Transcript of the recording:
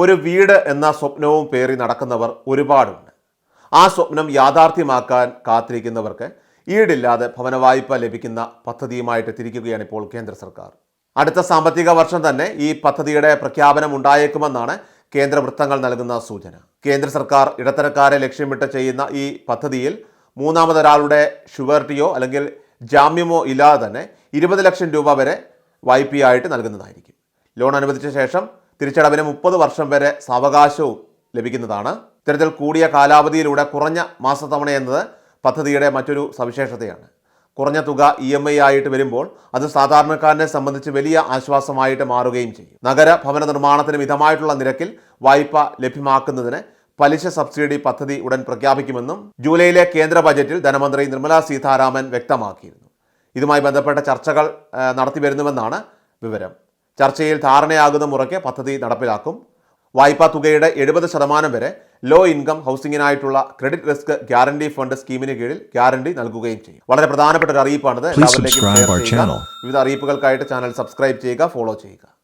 ഒരു വീട് എന്ന സ്വപ്നവും പേറി നടക്കുന്നവർ ഒരുപാടുണ്ട്. ആ സ്വപ്നം യാഥാർത്ഥ്യമാക്കാൻ കാത്തിരിക്കുന്നവർക്ക് ഈടില്ലാതെ ഭവന വായ്പ ലഭിക്കുന്ന പദ്ധതിയുമായിട്ട് തിരിക്കുകയാണ് ഇപ്പോൾ കേന്ദ്ര സർക്കാർ. അടുത്ത സാമ്പത്തിക വർഷം തന്നെ ഈ പദ്ധതിയുടെ പ്രഖ്യാപനം ഉണ്ടായേക്കുമെന്നാണ് കേന്ദ്ര വൃത്തങ്ങൾ നൽകുന്ന സൂചന. കേന്ദ്ര സർക്കാർ ഇടത്തരക്കാരെ ലക്ഷ്യമിട്ട് ചെയ്യുന്ന ഈ പദ്ധതിയിൽ മൂന്നാമതൊരാളുടെ ഷുവർട്ടിയോ അല്ലെങ്കിൽ ജാമ്യമോ ഇല്ലാതെ തന്നെ ഇരുപത് ലക്ഷം രൂപ വരെ വായ്പയായിട്ട് നൽകുന്നതായിരിക്കും. ലോൺ അനുവദിച്ച ശേഷം തിരിച്ചടവിന് മുപ്പത് വർഷം വരെ സാവകാശവും ലഭിക്കുന്നതാണ്. ഇത്തരത്തിൽ കൂടിയ കാലാവധിയിലൂടെ കുറഞ്ഞ മാസത്തവണ എന്നത് പദ്ധതിയുടെ മറ്റൊരു സവിശേഷതയാണ്. കുറഞ്ഞ തുക ഇ എം ഐ ആയിട്ട് വരുമ്പോൾ അത് സാധാരണക്കാരനെ സംബന്ധിച്ച് വലിയ ആശ്വാസമായിട്ട് മാറുകയും ചെയ്യും. നഗര ഭവന നിർമ്മാണത്തിന് മിതമായിട്ടുള്ള നിരക്കിൽ വായ്പ ലഭ്യമാക്കുന്നതിന് പലിശ സബ്സിഡി പദ്ധതി ഉടൻ പ്രഖ്യാപിക്കുമെന്നും ജൂലൈയിലെ കേന്ദ്ര ബജറ്റിൽ ധനമന്ത്രി നിർമ്മല സീതാരാമൻ വ്യക്തമാക്കിയിരുന്നു. ഇതുമായി ബന്ധപ്പെട്ട ചർച്ചകൾ നടത്തി വരുന്നുവെന്നാണ് വിവരം. ചർച്ചയിൽ ധാരണയാകുന്ന മുറയ്ക്ക് പദ്ധതി നടപ്പിലാക്കും. വായ്പാ തുകയുടെ എഴുപത് ശതമാനം വരെ ലോ ഇൻകം ഹൗസിംഗിനായിട്ടുള്ള ക്രെഡിറ്റ് റിസ്ക് ഗ്യാരണ്ടി ഫണ്ട് സ്കീമിന് കീഴിൽ ഗ്യാരണ്ടി നൽകുകയും ചെയ്യും. വളരെ പ്രധാനപ്പെട്ട ഒരു അറിയിപ്പാണിത്. വിവിധ അറിയിപ്പുകൾക്കായിട്ട് ചാനൽ സബ്സ്ക്രൈബ് ചെയ്യുക ഫോളോ ചെയ്യുക.